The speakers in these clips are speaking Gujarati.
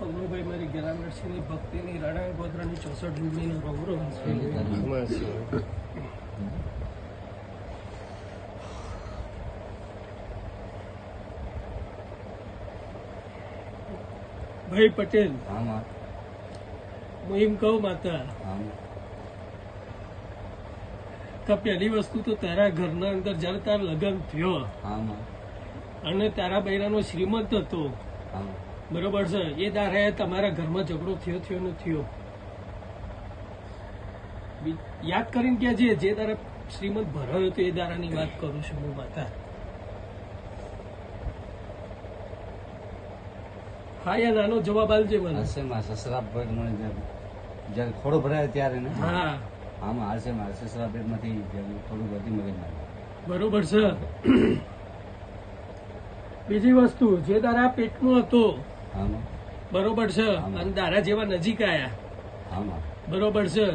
અવનુભાઈ મારી ગેરામરસિંહની ભક્તિની રાણા ગોધરાની ચોસઠ લીમડીનો રવરો હંસે ભાઈ પટેલ હું એમ કહું માતા કે પહેલી વસ્તુ તો તારા ઘરના અંદર જ્યારે તાર લગ્ન થયો અને તારા બૈરાનો શ્રીમંત હતો. બરોબર છે. એ દારે તમારા ઘરમાં ઝઘડો થયો થયો ને થયો. યાદ કરીને કે જે જે તારા શ્રીમંત ભરાયો હતો એ દારાની વાત કરું છું હું માતા. હા યા નાનો જવાબ આલજે મને. હાસ્યમાં સસરા પેટ મને જ્યારે ખોડો ભરાય ત્યારે ને? હા. આમાં હાસ્યમાં સસરા પેટમાંથી થોડું બધી મગજ બરોબર છે. બીજી વસ્તુ જે દારા પેટમાં હતો બરોબર છે? અને દારા જેવા નજીક આયા. બરોબર છે?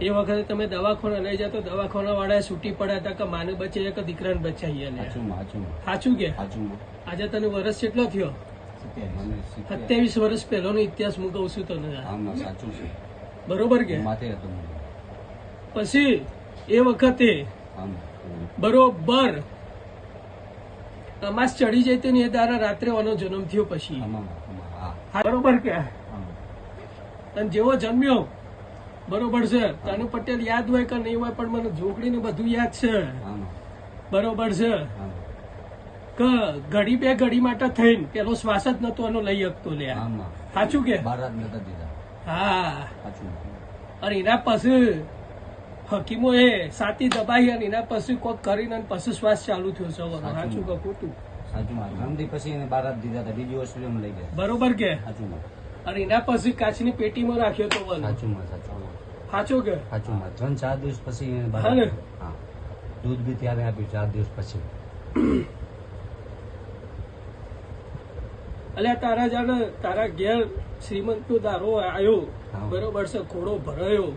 એ વખતે તમે દવાખાના લઈ જાઓ તો દવાખાના વાળા છૂટી પડ્યા હતા કે માને બચે કે દીકરાને બચાવીએ સાચું કે? આજે તને વર્ષ કેટલો થયો? સત્યાવીસ. વર્ષ પહેલાનો ઇતિહાસ હું કઉ છું તને. સાચું બરોબર કે. પછી એ વખતે બરોબર અમાસ ચડી જાય તેની એ દારા રાત્રે ઓનો જન્મ થયો પછી. બરોબર કે? અને જેવો જન્મ્યો બરોબર છે. તાનુ પટેલ યાદ હોય કે નહીં હોય પણ મને જોગડીને બધું યાદ છે. બરોબર છે. કે ઘડી બે ઘડી માટે થઈને પેલો શ્વાસ જ નતો એનો લઈ શકતો લે સાચું કે? હા. અને એના પછી હકીમો એ સાતી દબાઈ અને એના પછી કોક કરીને પછી શ્વાસ ચાલુ થયો છે સાચું. કે ખોટું? સાચું પછી એને બારાત દીધા હતા. બીજી હોસ્પિટલમાં લઈ ગયા. બરોબર કે? સાચું અને એના પછી કાચની પેટીમાં રાખ્યો તો વનો સાચું સાચું સાચું કે? સાચું માં ત્રણ ચાર દિવસ પછી હા. દૂધ બી ત્યારે આપ્યું ચાર દિવસ પછી. અલ્યા તારા જાણે તારા ઘેર શ્રીમંતનો દારો આવ્યો બરોબર છે ઘોડો ભરાયો.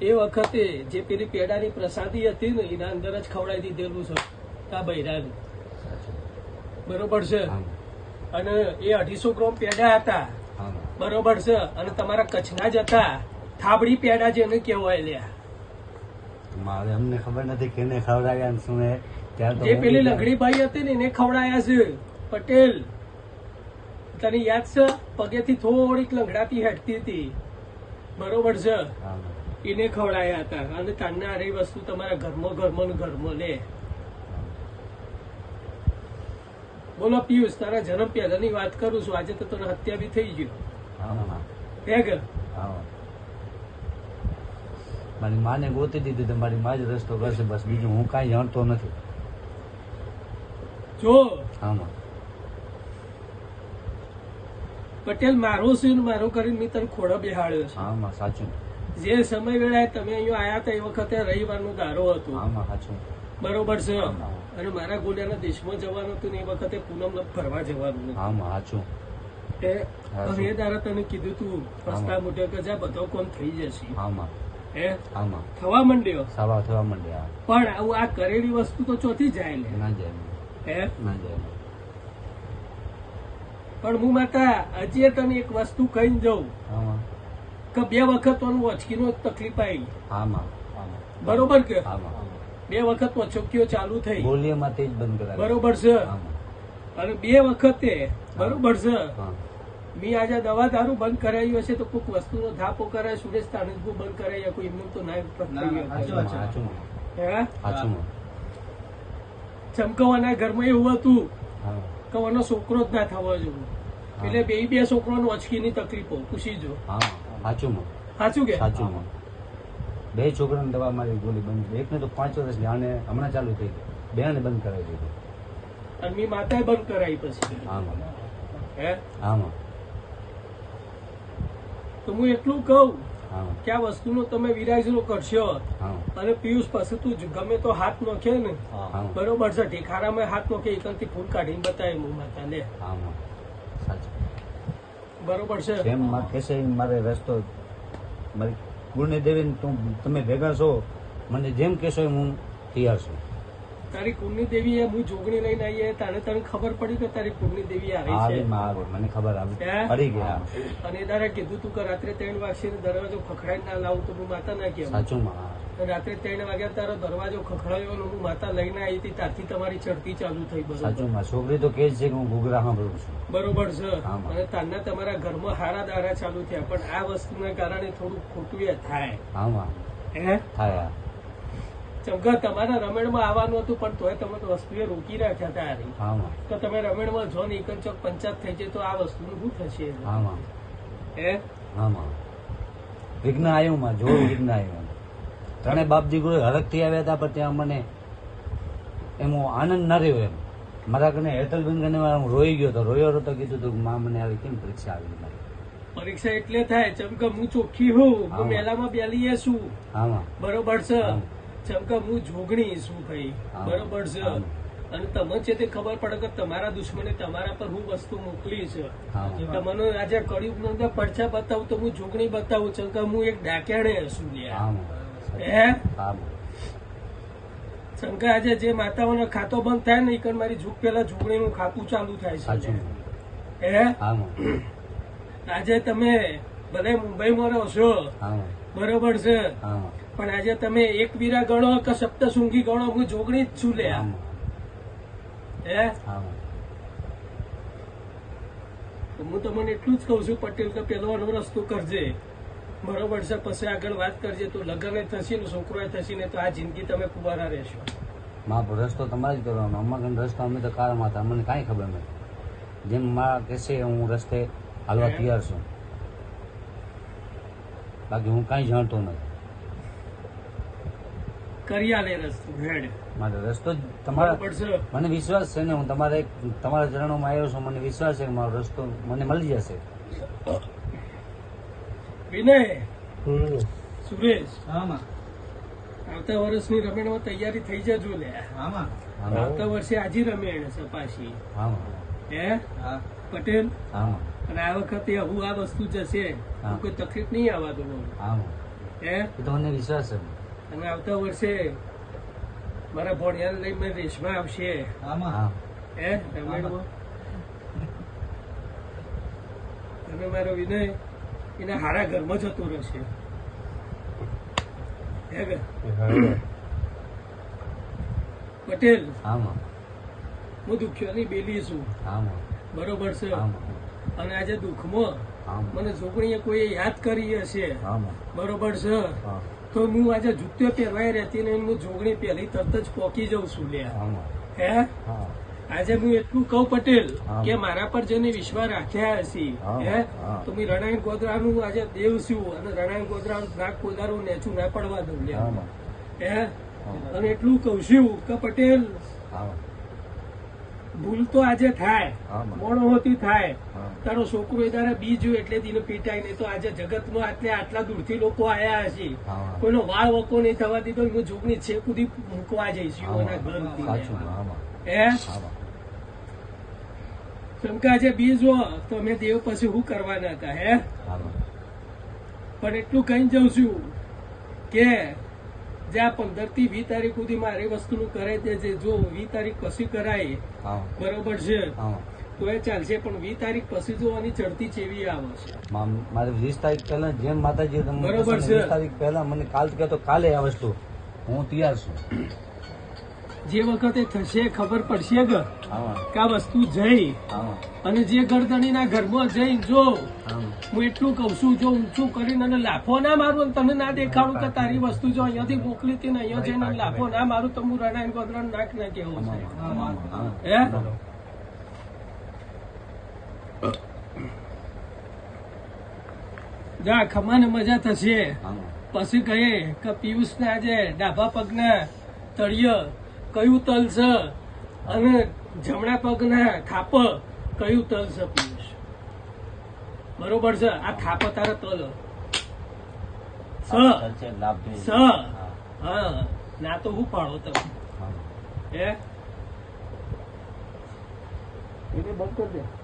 એ વખતે જે પેલી પેડાની પ્રસાદી હતી ને એના અંદર જ ખવડાવી દીધેલું છે તા બૈરાને. બરોબર છે? અને એ અઢીસો ગ્રામ પેડા હતા. બરોબર છે? અને તમારા કચ્છના જ હતા. થાબડી પેડા જેને કહેવાય લ્યા. મારે અમને ખબર નથી કેને ખવડાવ્યા શું જે પેલી ભાઈ હતી ને એને ખવડાયા છે પટેલ. તને યાદ છે? પગેથી થોડીક લંગડાતી હેઠતી હતી. બરોબર છે? એને ખવડાયા હતા. અને તારના આ રહી વસ્તુ તમારા ઘરમાં ઘરમાં ને ઘરમાં લે. બોલો પિયુષ તારા જન્મ પહેલાની વાત કરું છું. આજે તો તને હત્યા બી થઈ ગયું હે કે? મારી માને ગોતી દીધી તો મારી માં જ રસ્તો કરશે. બસ બીજું હું કાંઈ જાણતો નથી. જો. આમાં પટેલ મારો ને મારો કરીને મેં તને ખોડો બેહાડ્યો છે. સાચું. જે સમય વેળાએ તમે અહીંયા આયા હતા એ વખતે રવિવારનું દારો હતું. સાચું. બરોબર છે? અને મારા ગોડિયાના દેશમાં જવાનું હતું ને એ વખતે પૂનમ ફરવા જવાનું. સાચું. હવે એ દારા તને કીધું તું રસ્તા મોટે કે જા બધો કોમ થઈ જશે. આમાં હે આમાં થવા માંડ્યો? સાવા થવા માંડ્યા. પણ આવું આ કરેલી વસ્તુ તો ચોથી જાય ને. ના જાય હે ના જાય પણ હું માતા હજી તને એક વસ્તુ કહીને જઉં. કે બે વખત તને તકલીફ આવી. બરોબર કે? બે વખત ઓછકીઓ ચાલુ થઈ. બોલીએમાં જ બંધ કરાવે. બરોબર છે. અને બે વખતે બરોબર છે. મેં આજે દવા દારૂ બંધ કરાવ્યું હશે તો કોઈક વસ્તુનો ધાપો કરાય સુરેશ તાણજબુ બંધ કરાય કોઈ એમનું તો ના ચમકવાના ઘરમાં એવું હતું હા. કે છોકરો જ ના થવો જોઈએ એટલે બે બે છોકરાનો અચકીની તકલીફો પૂછી જો. હા સાચું સાચું કે? સાચું બે છોકરાને દવા મારી ગોળી બંધ. એકને તો પાંચ વર્ષ આને હમણાં ચાલુ થઈ ગઈ. બેને બંધ કરાવી દીધી. અને મી માતાએ બંધ કરાવી પછી. આમાં હે? આમાં તો હું એટલું કહું કે આ વસ્તુનો તમે વિરાજનો કરશો અને પિયુષ પાસે તું જ ગમે તો હાથ નોખે ને. બરોબર છે ઢેખારામાં હાથ નોખે એકલથી ફૂલ કાઢીને બતાવે હું માતાને બરોબર છે. એમ માં કહેશે મારે રસ્તો મારી ગુણની દેવી તું તમે ભેગા છો મને જેમ કહેશો એમ હું તૈયાર છું. તારી કુળની દેવી એ હું જોગણી લઈને આવીએ તારે તને ખબર પડી કે તારી કુળની દેવી આવી છે? આવે મને ખબર આવી? પડી ગયા અને તારે કીધું તું કે રાત્રે ત્રણ વાગશે દરવાજો ખખડાઈ ના લાવું તો હું માતા ના કહેવાય સાચું માં. રાત્રે ત્રણ વાગ્યા તારો દરવાજો ખખડાયો હું માતા લઈને આવી હતી ત્યારથી તમારી ચડતી ચાલુ થઈ બરોબર. માં છોકરી તો કે છે કે હું ઘૂઘરા સાંભળું છું. બરોબર છે. માં. અને તારના તમારા ઘરમાં હારા દારા ચાલુ થયા પણ આ વસ્તુના કારણે થોડું ખોટું એ થાય. આમાં માં. હે? થાય ચમકા તમારા રમેણમાં આવવાનું હતું પણ તોય તમે તો વસ્તુએ રોકી રાખ્યા હતા હારી. તો તમે રમેણમાં જો ને એકન ચોક પંચાયત થઈ જાય તો આ વસ્તુનું શું થશે? હા માં. આમાં માં. વિઘ્ન આવ્યું માં જોયું વિઘ્ન આવ્યું. ત્રણે બાપ દીકરો હરખથી આવ્યા હતા પણ ત્યાં મને એમ આનંદ ન રહ્યો એમ. મારા કને હેતલબેન કને હું રોઈ ગયો હતો. રોયો હતો કીધું હતું મા મને આવી કેમ પરીક્ષા આવી મારી? પરીક્ષા એટલે થાય ચમકા હું ચોખ્ખી હોઉં હું મેલામાં બેલીએ છું. હા બરોબર છે. ચમકા હું જોગણી છું ભાઈ. બરોબર છે? અને તમને છે તે ખબર પડે કે તમારા દુશ્મને તમારા પર હું વસ્તુ મોકલી છે. તમને આજે કળિયુગ અંદર પડછા બતાવું તો હું જોગણી બતાવું ચમકા હું એક ડાક્યાણે છું લ્યા. હા? શંકર આજે જે માતાઓનો ખાતો બંધ થાય ને ઈકન મારી ઝૂક પેલા ઝૂંપડીનું ખાતું ચાલુ થાય છે. હે? આજે તમે ભલે મુંબઈમાં રહો છો બરોબર છે પણ આજે તમે એક વીરા ગણો કે સપ્તશૃંગી ગણો હું જોગણી જ છું લે હા. હે? તમને એટલું જ કઉ છું પટેલ કે પેલો રસ્તો કરજે. બરોબર છે પછી આગળ વાત કરજે તો. લગ્ન થશે ને છોકરો થશે ને તો આ જિંદગી તમે કુવારા રહેશો. માં રસ્તો તમારે જ કરવાનો. અમારે રસ્તો અમે તો કાળમાં હતા. અમને કાંઈ ખબર નથી. જેમ માં કહેશે હું રસ્તે હાલવા તૈયાર છું. બાકી હું કાંઈ જાણતો નથી. રસ્તો હેડ મારે રસ્તો તમારા મને વિશ્વાસ છે ને હું તમારે તમારા ચરણોમાં આવ્યો છું. મને વિશ્વાસ છે કે મારો રસ્તો મને મળી જશે. વિનય સુરેશ. આવતા વર્ષની રમેણમાં તૈયારી થઈ જજો લે. આવતા વર્ષે આજી રમેણ સપાશી. હે? હા. પટેલ? અને આ વખતે હું આ વસ્તુ જશે. હા. કોઈ તકલીફ નહીં આવવા દઉં હે? એ તો વિશ્વાસ છે. અને આવતા વર્ષે મારા ભોણિયાને લઈ મેં રેશમાં આવશે. આમાં. હા. રમેણમાં. અને મારો વિનય. એના હારા ઘરમાં જતો રહેશે. પટેલ હું દુખ્યોની બેલી છું. બરોબર છે? અને આજે દુઃખમાં મને છોકરીએ કોઈ યાદ કરી હશે. બરોબર છે? તો હું આજે જુત્યો પહેરવાય રહેતી ને હું જોગણી પહેલી તરત જ પોકી જઉં છું લે હા. આજે હું એટલું કહું પટેલ કે મારા પર જેને વિશ્વાસ રાખ્યા હશે હે તો હું રણાયણ ગોધરાનું આજે દેવ છું અને રણાયણ ગોધરાનું નાક કોદારું નેચું ના પડવા દઉં લે હે અને એટલું કહું છું કે પટેલ ભૂલ તો આજે થાય મોણો હોતી થાય. તારો છોકરો એ તારે બીજું એટલે દીનો પીટાય નહીં તો આજે જગતમાં આટલે આટલા દૂરથી લોકો આયા હશે. કોઈનો વાળ વકો નહીં થવા દીધો હું જોગની છે કુદી મૂકવા જઈશ એના ઘર હે શંકા છે બીજ હો તો અમે દેવ પછી શું કરવાના હતા હે? પણ એટલું કહી જઉં છું કે જ્યાં પંદરથી વીસ તારીખ સુધી મારી વસ્તુનું કરે છે જો વીસ તારીખ પછી કરાય બરોબર છે? તો એ ચાલશે પણ વીસ તારીખ પછી જોવાની ચડતી ચેવી આવે છે. મારે વીસ તારીખ પહેલા જેમ માતાજી બરોબર છે. વીસ તારીખ પહેલા મને કાલ કે તો કાલે આ વસ્તુ. હું તૈયાર છું. જે વખતે થશે ખબર પડશે કે આ વસ્તુ જઈ. અને જે ગરદણીના ઘરમાં જઈ જો હું એટલું કઉ છું જો ઊંચું કરીને અને લાફો ના મારું તને ના દેખાડું કે તારી વસ્તુ જો અહીંયાથી મોકલી હતી ને અહીંયા જઈને લાફો ના મારું તો હું રણાયણ ગોધરાનું નાક ના કેવું છે? હે? જા ખમાને મજા થશે. પછી કહે કે પિયુષ ને આજે ડાબા પગના તળિય કયું તલ છે અને જમણા પગના થાપ કયું તલ છે પિયુષ? બરોબર છે? આ થાપ તારા તલ. સ. હા, હા. ના તો હું પાડો તમે એ બંધ કરી દે.